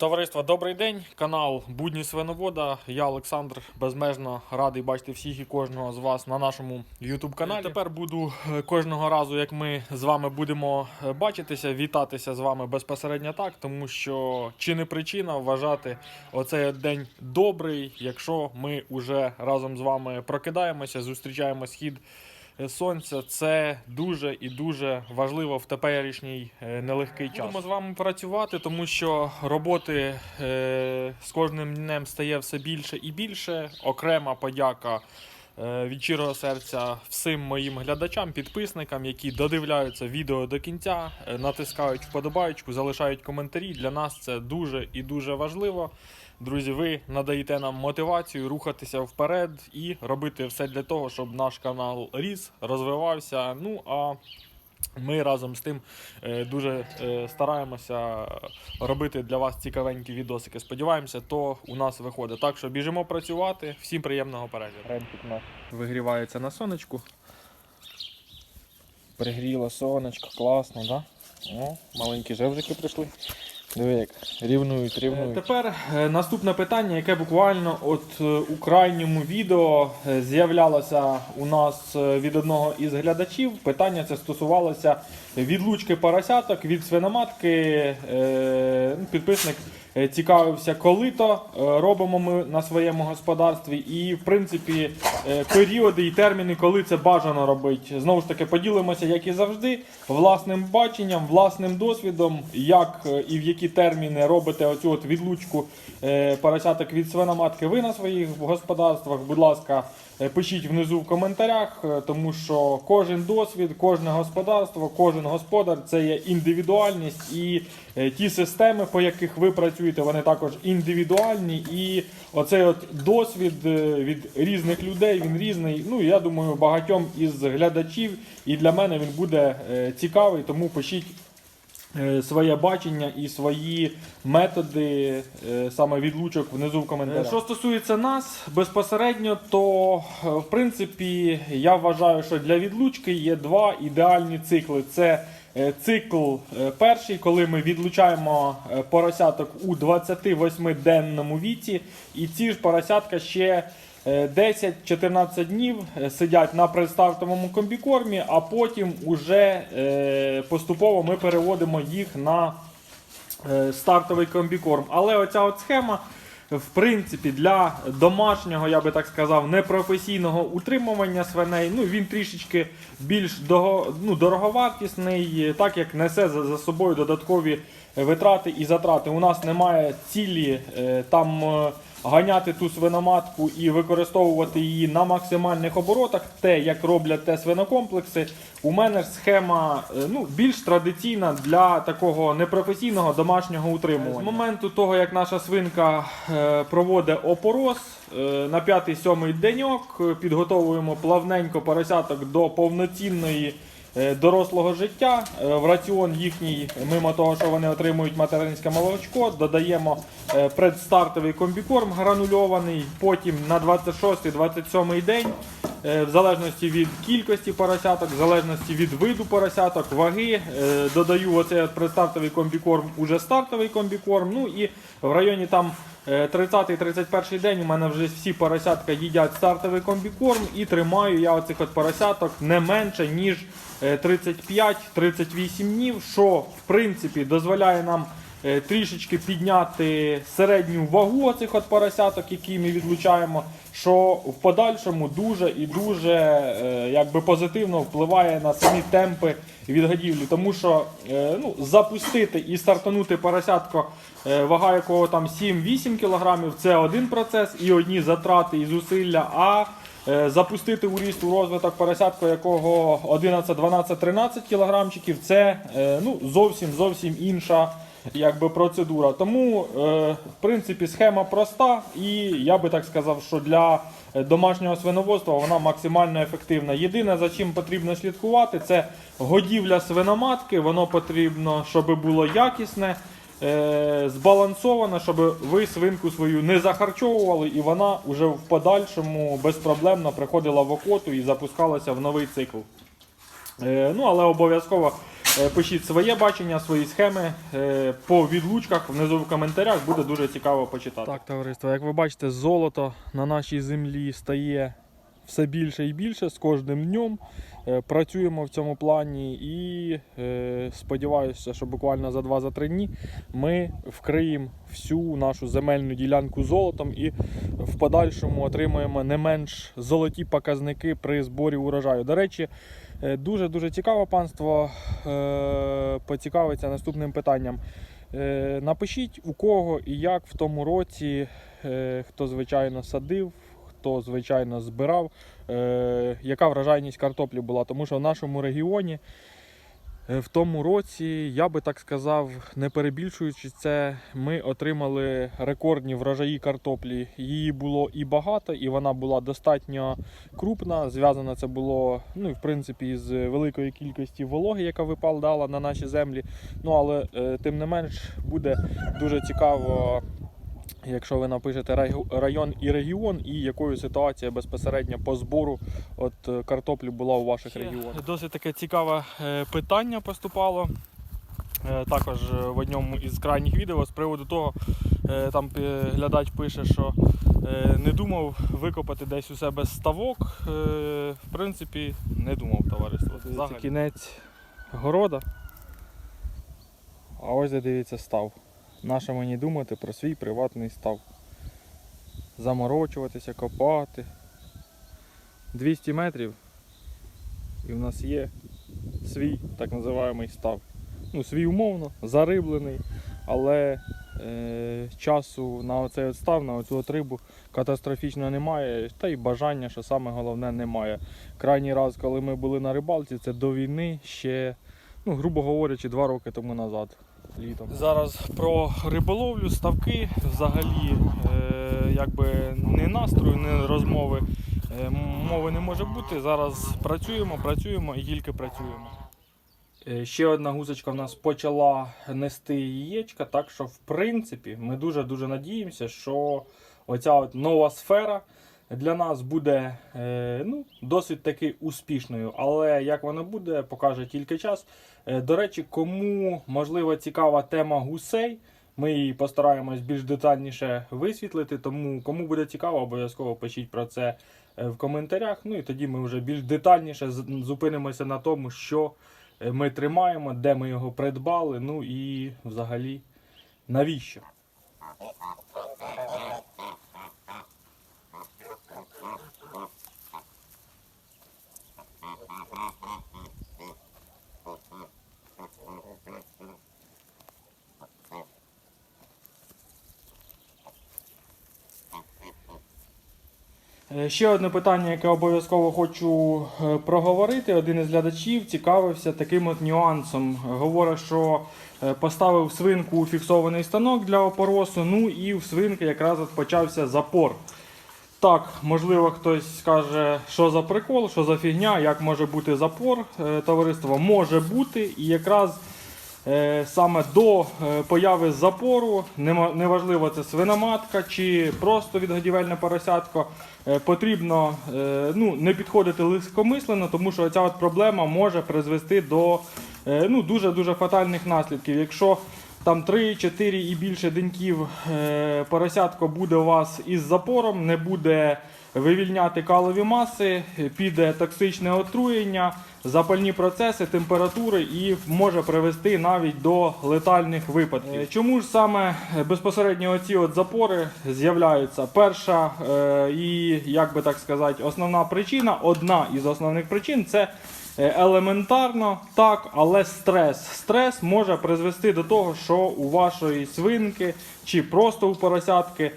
Товариство, добрий день. Канал Будні Свиновода. Я Олександр безмежно радий бачити всіх і кожного з вас на нашому YouTube каналі. Тепер буду е, кожного разу, як ми з вами будемо е, бачитися, вітатися з вами безпосередньо так, тому що чи не причина вважати оцей день добрий, якщо ми вже разом з вами прокидаємося, зустрічаємо схід сонця. Це дуже і дуже важливо в теперішній е, нелегкий час. Будемо з вами працювати, тому що роботи е, з кожним днем стає все більше і більше. Окрема подяка. е, Від щирого серця всім моїм глядачам, підписникам, які додивляються відео до кінця, натискають вподобайку, залишають коментарі. Для нас це дуже і дуже важливо. Друзі, ви надаєте нам мотивацію рухатися вперед і робити все для того, щоб наш канал ріс, розвивався. Ну а ми разом з тим е, дуже е, стараємося робити для вас цікавенькі відосики. Сподіваємося, то у нас виходить. Так що біжимо працювати. Всім приємного перегляду. Наш вигрівається на сонечку. Пригріло сонечко, класно, да? О, маленькі жевжики прийшли. Диви, як рівнують, рівнують. Тепер е, наступне питання, яке буквально от е, у крайньому відео е, з'являлося у нас е, від одного із глядачів. Питання це стосувалося відлучки поросяток від свиноматки. Е, ну, Підписник е, цікавився, коли то е, робимо ми на своєму господарстві, і в принципі е, періоди і терміни, коли це бажано робити. Знову ж таки, поділимося, як і завжди, власним баченням, власним досвідом, як е, і в які терміни робите оцю от відлучку е, поросяток від свиноматки ви на своїх господарствах. Будь ласка, е, пишіть внизу в коментарях, е, тому що кожен досвід, кожне господарство, кожен господар це є індивідуальність і е, ті системи, по яких ви працюєте, вони також індивідуальні. І оцей от досвід е, від різних людей він різний. Ну я думаю, багатьом із глядачів, і для мене він буде е, цікавий, тому пишіть. Е, Своє бачення і свої методи е, саме відлучок внизу в коментарях. Що стосується нас безпосередньо, то е, в принципі я вважаю, що для відлучки є два ідеальні цикли. Це е, цикл е, перший, коли ми відлучаємо е, поросяток у 28-денному віці, і ці ж поросятка ще. Е, 10-14 днів е, сидять на предстартовому комбікормі, а потім уже е, поступово ми переводимо їх на е, стартовий комбікорм. Але оця от схема, в принципі, для домашнього, я би так сказав, непрофесійного утримування свиней, ну він трішечки більш ну, дороговартісний, е, так як несе за, собою додаткові витрати і затрати. У нас немає цілі е, там. Ганяти ту свиноматку і використовувати її на максимальних оборотах, те, як роблять те свинокомплекси, у мене ж схема е, ну, більш традиційна для такого непрофесійного домашнього утримування. З моменту того, як наша свинка е, проводить опорос, е, на п'ятий-сьомий деньок підготовуємо плавненько поросяток до повноцінної дорослого життя. Е, В раціон їхній, мимо того, що вони отримують материнське молочко, додаємо е, предстартовий комбікорм гранульований. Потім на 26-27 день, е, в залежності від кількості поросяток, в залежності від виду поросяток, ваги, е, додаю оцей предстартовий комбікорм, уже стартовий комбікорм. Ну і в районі там е, 30-31 день у мене вже всі поросятка їдять стартовий комбікорм і тримаю я оцих от поросяток не менше, ніж е, 35-38 днів, що в принципі дозволяє нам е, трішечки підняти середню вагу цих от поросяток, які ми відлучаємо, що в подальшому дуже і дуже е, якби позитивно впливає на самі темпи відгодівлі. Тому що е, ну, запустити і стартанути поросятко, е, вага якого там 7-8 кг, це один процес і одні затрати і зусилля. А Е, Запустити у ріст у розвиток поросятку, якого 11, 12, 13 кілограмчиків, це е, ну, зовсім зовсім інша якби, процедура. Тому, е, в принципі, схема проста, і я би так сказав, що для е, домашнього свиноводства вона максимально ефективна. Єдине, за чим потрібно слідкувати, це годівля свиноматки. Воно потрібно, щоб було якісне е, збалансована, щоб ви свинку свою не захарчовували, і вона вже в подальшому безпроблемно приходила в охоту і запускалася в новий цикл. Ну, але обов'язково Пишіть своє бачення, свої схеми е, по відлучках внизу в коментарях. Буде дуже цікаво почитати. Так, товариство, як ви бачите, золото на нашій землі стає все більше і більше з кожним днем. Е, Працюємо в цьому плані і е, сподіваюся, що буквально за 2-3 дні ми вкриємо всю нашу земельну ділянку золотом і в подальшому отримаємо не менш золоті показники при зборі урожаю. До речі, е, дуже-дуже цікаво панство поцікавиться наступним питанням. Напишіть у кого і як в тому році, хто звичайно садив, хто звичайно збирав, е, яка вражайність картоплі була. Тому що в нашому регіоні е, в тому році, я би так сказав, не перебільшуючи це, ми отримали рекордні врожаї картоплі. Її було і багато, і вона була достатньо крупна. Зв'язано це було, ну, в принципі, з великої кількості вологи, яка випадала на наші землі. Ну, але е, тим не менш буде дуже цікаво. Якщо ви напишете район і регіон, і якою ситуація безпосередньо по збору от е, картоплі була у ваших регіонах. Досить таке цікаве е, питання поступало. Е, Також в одному із крайніх відео з приводу того, там глядач пише, що не думав викопати десь у себе ставок. В принципі, не думав товариство. Це кінець города. А ось де дивіться став. Нащо мені думати про свій приватний став. Заморочуватися, копати. 200 метрів. І в нас є свій так називаємий став. Ну, свій умовно, зариблений, але е, часу на оцей от став, на от рибу катастрофічно немає, та й бажання, що саме головне, немає. Крайній раз, коли ми були на рибалці, це до війни ще, ну, грубо говорячи, два роки тому назад. Літом. Зараз про риболовлю, ставки, взагалі, е, якби не настрою, не розмови. Е, мови не може бути. Зараз працюємо, працюємо і тільки працюємо. Е, Ще одна гусочка в нас почала нести яєчка, так що, в принципі, ми дуже-дуже надіємося, що оця от нова сфера для нас буде е, ну, досить таки успішною. Але як вона буде, покаже тільки час. Е, До речі, кому можливо цікава тема гусей, ми її постараємось більш детальніше висвітлити. Тому кому буде цікаво, обов'язково пишіть про це е, в коментарях. Ну і тоді ми вже більш детальніше зупинимося на тому, що ми тримаємо, де ми його придбали, ну і взагалі навіщо. Ще одне питання, яке обов'язково хочу е, проговорити. Один із глядачів цікавився таким от нюансом. Говорить, що е, поставив свинку у фіксований станок для опоросу, ну і в свинки якраз от почався запор. Так, можливо, хтось скаже, що за прикол, що за фігня, як може бути запор. Е, Товариство може бути, і якраз е, саме до е, появи запору, неважливо це свиноматка чи просто відгодівельне поросятко, е, потрібно е, ну, не підходити легкомислено, тому що ця от проблема може призвести до е, ну, дуже-дуже фатальних наслідків. Якщо там 3-4 і більше деньків е, поросятко буде у вас із запором, не буде вивільняти калові маси, піде токсичне отруєння, запальні процеси, температури і може привести навіть до летальних випадків. Е, Чому ж саме безпосередньо оці от запори з'являються? Перша е, і, як би так сказати, основна причина, одна із основних причин це Е, Елементарно, так, але стрес. Стрес може призвести до того, що у вашої свинки чи просто у поросятки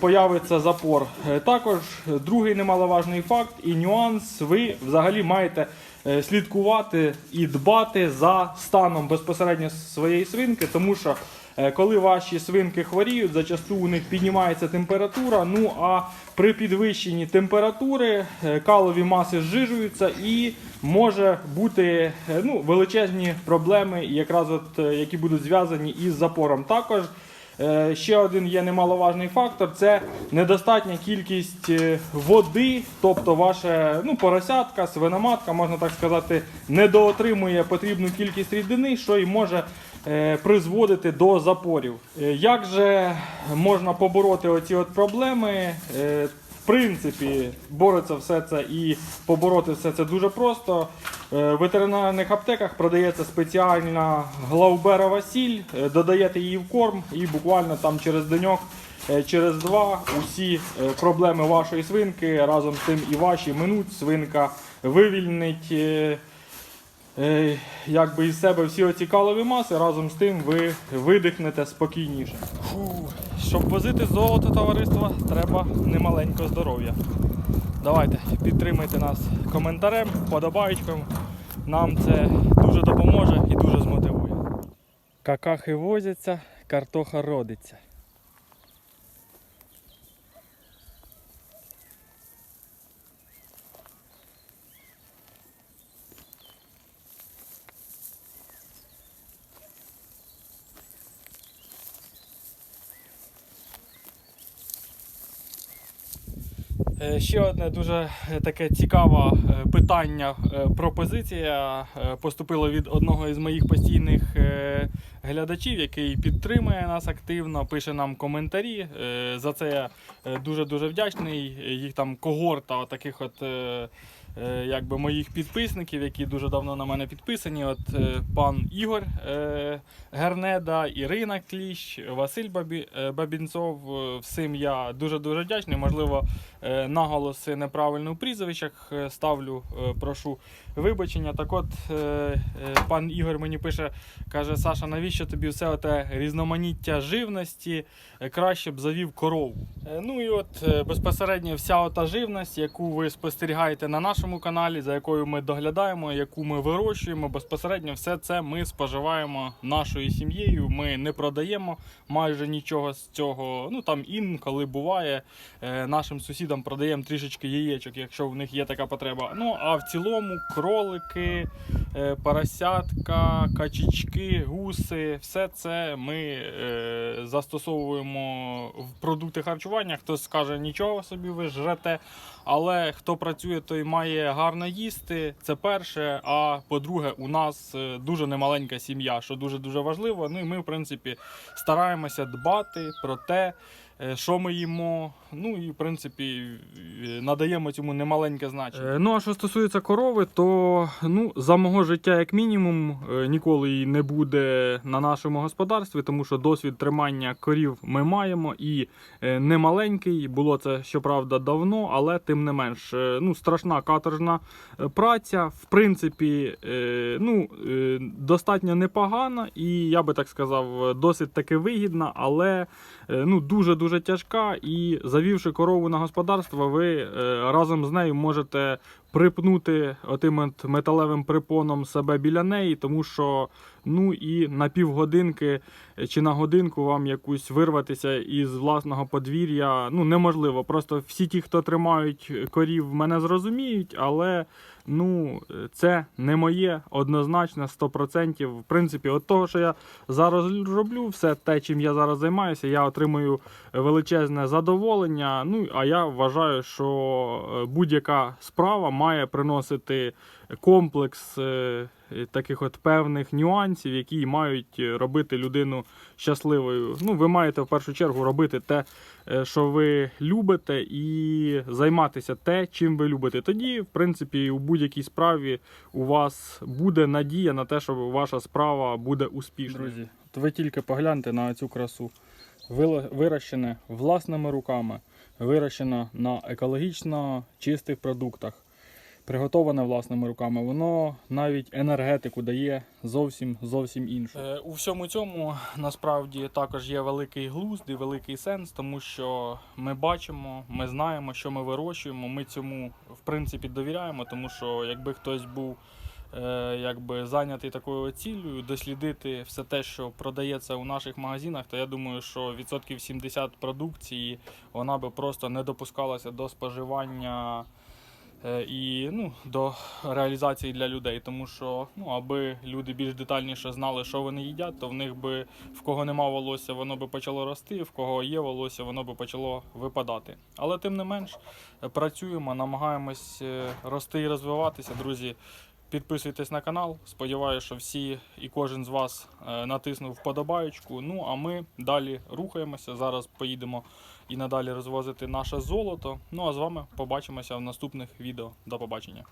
появиться запор. Е, Також другий немаловажний факт і нюанс, ви взагалі маєте е, слідкувати і дбати за станом безпосередньо своєї свинки, тому що Е, Коли ваші свинки хворіють, зачасту у них піднімається температура. Ну а при підвищенні температури е, калові маси зжижуються і може бути е, ну, величезні проблеми, якраз от, е, які будуть зв'язані із запором. Також Е, Ще один є немаловажний фактор це недостатня кількість е, води, тобто ваша ну, поросятка, свиноматка, можна так сказати, недоотримує потрібну кількість рідини, що і може е, призводити до запорів. Е, Як же можна побороти оці от проблеми? Принципі, бореться все це і побороти все це дуже просто. Е, В ветеринарних аптеках продається спеціальна глауберова сіль, Е, додаєте її в корм і буквально там через деньок, е, через два усі проблеми вашої свинки разом з тим і ваші минуть. Свинка вивільнить якби із себе всі оці калові маси, разом з тим ви видихнете спокійніше. Фу, щоб возити золото товариства, треба немаленько здоров'я. Давайте підтримайте нас коментарем, вподобайком. Нам це дуже допоможе і дуже змотивує. Какахи возяться, картоха родиться. Ще одне дуже е, таке цікаве е, питання, е, пропозиція е, поступила від одного із моїх постійних е, глядачів, який підтримує нас активно, пише нам коментарі. Е, За це я е, дуже-дуже вдячний. Їх там когорта таких от. е, е, Якби моїх підписників, які дуже давно на мене підписані. От пан Ігор Гернеда, Ірина Кліщ, Василь Бабі, Бабінцов. Всім я дуже дуже вдячний. Можливо, наголоси неправильно у прізвищах ставлю. Прошу вибачення. Так от е, е, пан Ігор мені пише, каже: Саша, навіщо тобі все оте різноманіття живності? Е, Краще б завів корову. Ну і от безпосередньо вся ота живність, яку ви спостерігаєте на нашому каналі, за якою ми доглядаємо, яку ми вирощуємо, безпосередньо все це ми споживаємо нашою сім'єю. Ми не продаємо майже нічого з цього. Ну там інколи буває. Нашим сусідам продаємо трішечки яєчок, якщо в них є така потреба. Ну а в цілому кролики, е, поросятка, качечки, гуси, все це ми е, застосовуємо в продукти харчування. Хтось скаже, нічого собі ви жрете. Але хто працює, той має гарно їсти. Це перше. А по-друге, у нас е, дуже немаленька сім'я, що дуже дуже важливо. Ну і ми, в принципі, стараємося дбати про те, що ми їмо. Ну і в принципі е, надаємо цьому немаленьке значення. Ну а що стосується корови, то ну за мого життя, як мінімум, е, ніколи її не буде на нашому господарстві, тому що досвід тримання корів ми маємо і е, немаленький. Було це щоправда давно, але тим не менш, е, ну страшна каторжна е, праця. В принципі, е, ну е, достатньо непогана, і я би так сказав, досить таки вигідна, але е, ну дуже дуже тяжка. І завівши корову на господарство, ви е, разом з нею можете припнути отим металевим припоном себе біля неї, тому що ну і на півгодинки чи на годинку вам якусь вирватися із власного подвір'я ну неможливо. Просто всі ті, хто тримають корів, мене зрозуміють, але ну це не моє однозначно 100%. В принципі, от того, що я зараз роблю, все те, чим я зараз займаюся, я отримую величезне задоволення. Ну а я вважаю, що е, будь-яка справа має приносити комплекс е, таких от певних нюансів, які мають робити людину щасливою. Ну, ви маєте в першу чергу робити те, е, що ви любите, і займатися те, чим ви любите. Тоді, в принципі, у будь-якій справі у вас буде надія на те, що ваша справа буде успішною. Друзі, ви тільки погляньте на цю красу. Вирощене власними руками, вирощено на екологічно чистих продуктах приготоване власними руками, воно навіть енергетику дає зовсім зовсім іншу. Е, у всьому цьому насправді також є великий глузд і великий сенс, тому що ми бачимо, ми знаємо, що ми вирощуємо. Ми цьому в принципі довіряємо, тому що якби хтось був. е, Якби зайнятий такою ціллю, дослідити все те, що продається у наших магазинах, то я думаю, що відсотків 70 продукції вона би просто не допускалася до споживання і ну, до реалізації для людей. Тому що, ну, аби люди більш детальніше знали, що вони їдять, то в них би в кого нема волосся, воно би почало рости, в кого є волосся, воно би почало випадати. Але тим не менш, е, працюємо, намагаємось е, рости і розвиватися, друзі. Підписуйтесь на канал. Сподіваюся, що всі і кожен з вас е, натиснув вподобаєчку. Ну а ми далі рухаємося. Зараз поїдемо і надалі розвозити наше золото. Ну а з вами побачимося в наступних відео. До побачення.